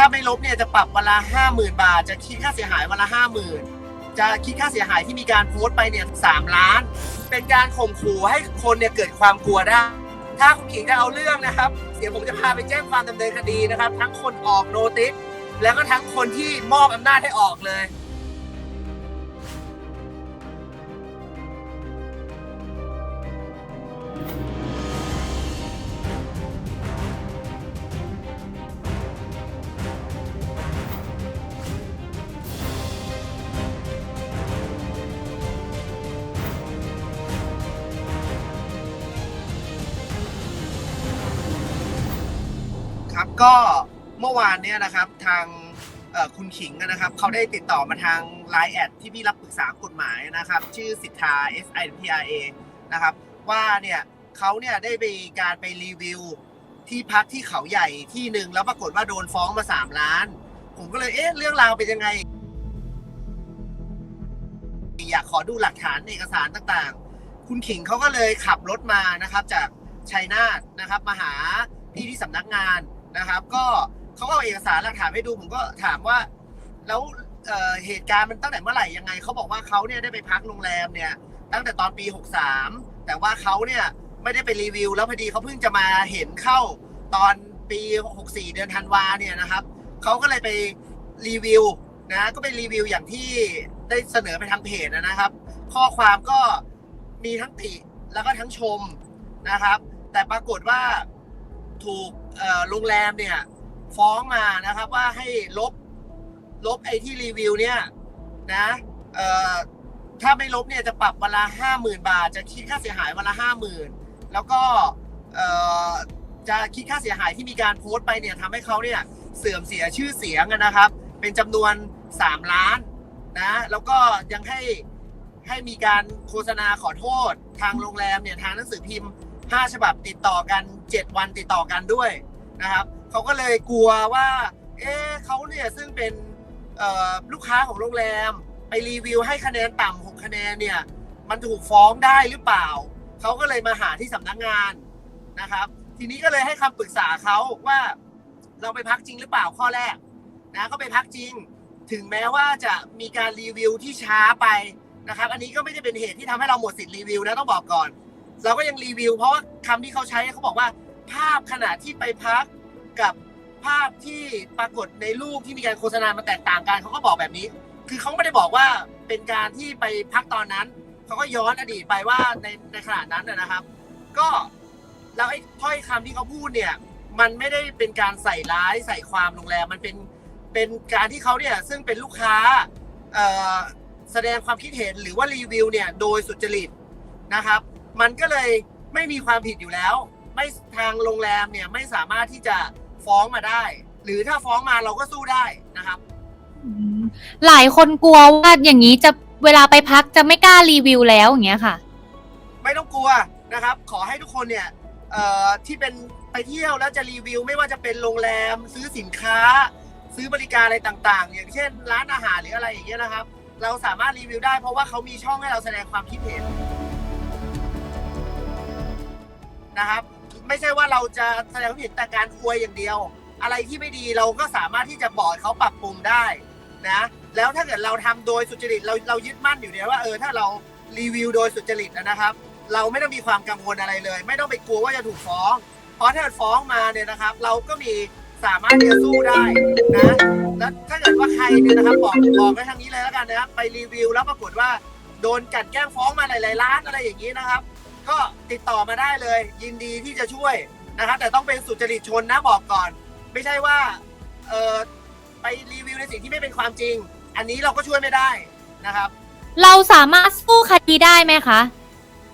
ถ้าไม่ลบเนี่ยจะปรับวันละห้าหมื่นบาท จะคิดค่าเสียหายวันละห้าหมื่นจะคิดค่าเสียหายที่มีการโพสต์ไปเนี่ยสามล้าน เป็นการข่มขู่ให้คนเนี่ยเกิดความกลัวได้ ถ้าคุณขิงจะเอาเรื่องนะครับ เดี๋ยวผมจะพาไปแจ้งความดำเนินคดีนะครับ ทั้งคนออกโนติสแล้วก็ทั้งคนที่มอบอำนาจให้ออกเลย ก็เมื่อวานเนี่ยนะครับทางคุณขิงนะครับเขาได้ติดต่อมาทาง Line แอดที่พี่รับปรึกษากฎหมายนะครับ ชื่อสิทธา S I T R A นะครับ ว่าเนี่ยเขาเนี่ยได้ไปการไปรีวิวที่พักที่เขาใหญ่ที่หนึ่งแล้วปรากฏว่าโดนฟ้องมาสามล้าน ผมก็เลยเอ๊ะเรื่องราวเป็นยังไง อยากขอดูหลักฐานเอกสารต่างๆ คุณขิงเขาก็เลยขับรถมานะครับ จากชัยนาทนะครับมาหาพี่ที่สำนักงาน นะครับ ก็เขาก็เอาเอกสารหลักฐานให้ดูผมก็ถามว่า แล้วเอ่อเหตุการณ์มันตั้งแต่เมื่อไหร่ยังไงเขาบอกว่าเขาเนี่ยได้ไปพักโรงแรมเนี่ย ตั้งแต่ตอนปี 63 แต่ว่าเขาเนี่ยไม่ได้ไปรีวิว แล้วพอดีเขาเพิ่งจะมาเห็นเข้าตอนปี 64 เดือนธันวาเนี่ยนะครับเขาก็เลยไปรีวิวนะก็ไปรีวิวอย่างที่ได้เสนอไปทางเพจนะครับ ข้อความก็มีทั้งติแล้วก็ทั้งชมนะครับ แต่ปรากฏว่าถูก โรงแรมเนี่ย ฟ้องมานะครับว่าให้ลบลบไอ้ที่รีวิวเนี่ยนะเอ่อถ้าไม่ลบเนี่ยจะปรับวันละห้าหมื่นบาท จะคิดค่าเสียหายวันละห้าหมื่นแล้วก็เอ่อจะคิดค่าเสียหายที่มีการโพสต์ไปเนี่ยทำให้เขาเนี่ยเสื่อมเสียชื่อเสียงนะครับ เป็นจำนวน 3 ล้านนะแล้วก็ยังให้ให้มีการโฆษณาขอโทษทางโรงแรมเนี่ยทางหนังสือพิมพ์ 5 ฉบับติดต่อกัน 7 วันติดต่อกันด้วยนะครับเขาก็เลยกลัวว่า เอ๊ะเขาเนี่ยซึ่งเป็นลูกค้าของโรงแรม ไปรีวิวให้คะแนนต่ำ6คะแนนเนี่ยมันถูกฟ้องได้หรือเปล่า เขาก็เลยมาหาที่สำนักงานนะครับ ทีนี้ก็เลยให้คำปรึกษาเขาว่าเราไปพักจริงหรือเปล่าข้อแรกนะก็ไปพักจริง ถึงแม้ว่าจะมีการรีวิวที่ช้าไปนะครับ อันนี้ก็ไม่ได้เป็นเหตุที่ทำให้เราหมดสิทธิ์รีวิวนะต้องบอกก่อน เราก็ยังรีวิว เพราะว่าคำที่เขาใช้เขาบอกว่า ภาพขณะที่ไปพักกับภาพที่ปรากฏในรูปที่มีการโฆษณามันแตกต่างกันเขาก็บอกแบบนี้ คือเขาไม่ได้บอกว่าเป็นการที่ไปพักตอนนั้นเขาก็ย้อนอดีตไปว่าในในขณะนั้นนะครับ ก็แล้วไอ้ถ้อยคำที่เขาพูดเนี่ย มันไม่ได้เป็นการใส่ร้ายใส่ความโรงแรมมันเป็นเป็นการที่เขาเนี่ยซึ่งเป็นลูกค้าแสดงความคิดเห็นหรือว่ารีวิวเนี่ยโดยสุจริตนะครับ มันก็เลยไม่มีความผิดอยู่แล้ว ไม่ทางโรงแรมเนี่ยไม่สามารถที่จะฟ้องมาได้ หรือถ้าฟ้องมาเราก็สู้ได้นะครับ อืมหลายคนกลัวว่าอย่างนี้จะเวลาไปพักจะไม่กล้ารีวิวแล้วอย่างเงี้ยค่ะ ไม่ต้องกลัวนะครับ ขอให้ทุกคนเนี่ยเอ่อที่เป็นไปเที่ยวแล้วจะรีวิว ไม่ว่าจะเป็นโรงแรมซื้อสินค้า ซื้อบริการอะไรต่างๆ อย่างเช่น ร้านอาหารหรืออะไรอย่างเงี้ยนะครับ เราสามารถรีวิวได้เพราะว่าเขามีช่องให้เราแสดงความคิดเห็น นะครับ ไม่ใช่ว่าเราจะแสดงความคิดเห็นแต่การอวยอย่างเดียว อะไรที่ไม่ดีเราก็สามารถที่จะบอกเขาปรับปรุงได้นะแล้วถ้าเกิดเราทำโดยสุจริตเราเรายึดมั่นอยู่เนี่ยว่าเออถ้าเรารีวิวโดยสุจริตนะครับ เราไม่ต้องมีความกังวลอะไรเลย ไม่ต้องไปกลัวว่าจะถูกฟ้อง เพราะถ้าเกิดฟ้องมาเนี่ยนะครับ เราก็มีสามารถที่จะสู้ได้นะแล้วถ้าเกิดว่าใครเนี่ยนะครับบอกบอกไว้ทางนี้เลยแล้วกันนะครับ ไปรีวิวแล้วปรากฏว่าโดนกลันแกล้งฟ้องมาหลายๆล้านอะไรอย่างนี้นะครับ ก็ติดต่อมาได้เลย ยินดีที่จะช่วยนะครับแต่ต้องเป็นสุจริตชนนะบอกก่อน ไม่ใช่ว่าเออไปรีวิวในสิ่งที่ไม่เป็นความจริง อันนี้เราก็ช่วยไม่ได้นะครับ เราสามารถสู้คดีได้ไหมคะ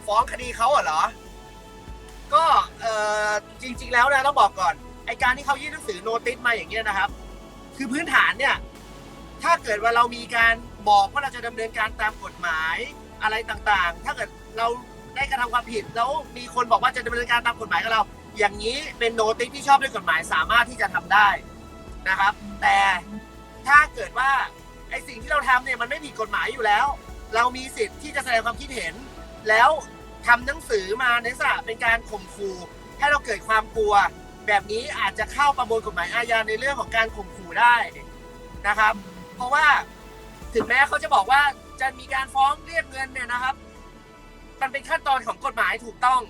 ฟ้องคดีเขาเหรอ ก็เออจริง ๆ แล้วนะต้องบอกก่อนไอการที่เขายื่นหนังสือโนติสมาอย่างเงี้ยนะครับ คือพื้นฐานเนี่ย ถ้าเกิดว่าเรามีการบอกว่าเราจะดำเนินการตามกฎหมายอะไรต่างๆ ถ้าเกิดเรา ได้กระทำความผิดแล้วมีคนบอกว่าจะดำเนินการตามกฎหมายกับเรา อย่างนี้เป็นโนติสที่ชอบด้วยกฎหมายสามารถที่จะทำได้นะครับ แต่ถ้าเกิดว่าไอสิ่งที่เราทำเนี่ยมันไม่ผิดกฎหมายอยู่แล้ว เรามีสิทธิ์ที่จะแสดงความคิดเห็น แล้วทำหนังสือมาในลักษณะเป็นการข่มขู่ให้เราเกิดความกลัว แบบนี้อาจจะเข้าประมวลกฎหมายอาญาในเรื่องของการข่มขู่ได้นะครับ เพราะว่าถึงแม้เขาจะบอกว่าจะมีการฟ้องเรียกเงินเนี่ยนะครับ มันเป็นขั้นตอนของกฎหมายถูกต้อง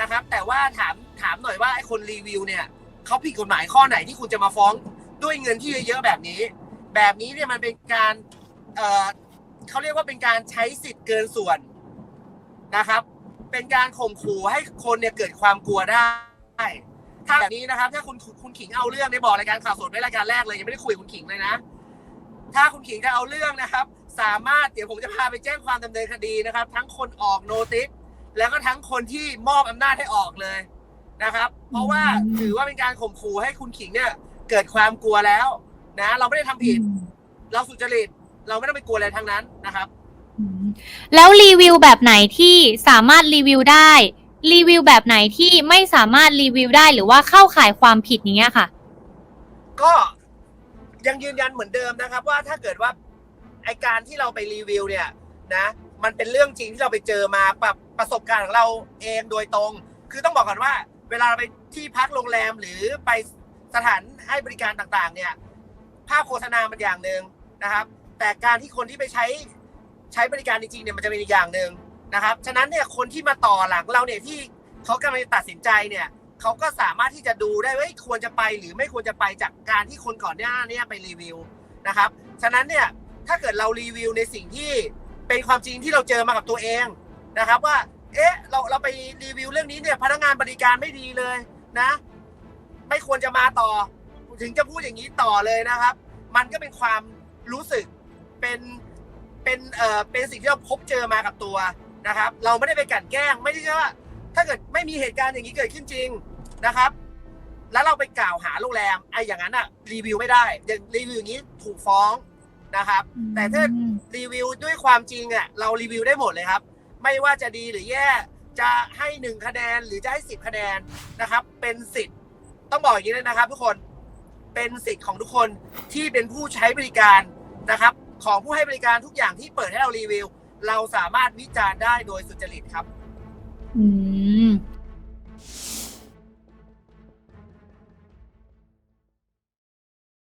นะครับ แต่ว่าถามถามหน่อยว่าไอ้คนรีวิวเนี่ยเขาผิดกฎหมายข้อไหนที่คุณจะมาฟ้องด้วยเงินที่เยอะๆแบบนี้ แบบนี้เนี่ยมันเป็นการเอ่อเขาเรียกว่าเป็นการใช้สิทธิ์เกินส่วนนะครับ เป็นการข่มขู่ให้คนเนี่ยเกิดความกลัวได้ถ้าแบบนี้นะครับ ถ้าคุณคุณขิงเอาเรื่องในบอกรายการข่าวสดไว้รายการแรกเลยยังไม่ได้คุยกับคุณขิงเลยนะ ถ้าคุณขิงจะเอาเรื่องนะครับ สามารถเดี๋ยวผมจะพาไปแจ้งความดำเนินคดีนะครับ ทั้งคนออกโนติสแล้วก็ทั้งคนที่มอบอำนาจให้ออกเลยนะครับ เพราะว่าถือว่าเป็นการข่มขู่ให้คุณขิงเนี่ยเกิดความกลัวแล้ว นะ เราไม่ได้ทำผิด เราสุจริต เราไม่ต้องไปกลัวอะไรทั้งนั้นนะครับอืมแล้วรีวิวแบบไหนที่สามารถรีวิวได้ รีวิวแบบไหนที่ไม่สามารถรีวิวได้หรือว่าเข้าข่ายความผิดอย่างเงี้ยค่ะ ก็ยังยืนยันเหมือนเดิมนะครับ ว่าถ้าเกิดว่า ไอการที่เราไปรีวิวเนี่ยนะมันเป็นเรื่องจริงที่เราไปเจอมาประประสบการณ์ของเราเองโดยตรง คือต้องบอกก่อนว่า เวลาเราไปที่พักโรงแรมหรือไปสถานให้บริการต่างๆ เนี่ยภาพโฆษณามันอย่างหนึ่งนะครับ แต่การที่คนที่ไปใช้ใช้บริการจริงๆเนี่ยมันจะเป็นอีกอย่างหนึ่งนะครับ ฉะนั้นเนี่ยคนที่มาต่อหลังเราเนี่ยที่เขากำลังจะตัดสินใจเนี่ยเขาก็สามารถที่จะดูได้ว่าควรจะไปหรือไม่ควรจะไปจากการที่คนก่อนหน้าเนี้ไปรีวิวนะครับ ฉะนั้นเนี่ย ถ้าเกิดเรารีวิวในสิ่งที่เป็นความจริงที่เราเจอมากับตัวเองนะครับว่า เอ๊ะ เราเราไปรีวิวเรื่องนี้เนี่ยพนักงานบริการไม่ดีเลยนะ ไม่ควรจะมาต่อ ถึงจะพูดอย่างนี้ต่อเลยนะครับ มันก็เป็นความรู้สึกเป็นเป็นเอ่อเป็นสิ่งที่เราพบเจอมากับตัวนะครับ เราไม่ได้ไปกลั่นแกล้งไม่ได้ใช่ว่าถ้าเกิดไม่มีเหตุการณ์อย่างนี้เกิดขึ้นจริงนะครับ แล้วเราไปกล่าวหาโรงแรมไอ้อย่างนั้นอะรีวิวไม่ได้อย่างรีวิวอย่างนี้ถูกฟ้อง นะครับ แต่ถ้ารีวิวด้วยความจริงอะเรารีวิวได้หมดเลยครับ ไม่ว่าจะดีหรือแย่จะให้หนึ่งคะแนนหรือจะให้สิบคะแนนนะครับ เป็นสิทธิ์ต้องบอกอย่างนี้เลยนะครับ ทุกคนเป็นสิทธิ์ของทุกคนที่เป็นผู้ใช้บริการนะครับ ของผู้ให้บริการทุกอย่างที่เปิดให้เรารีวิว เราสามารถวิจารณ์ได้โดยสุจริตครับ อืม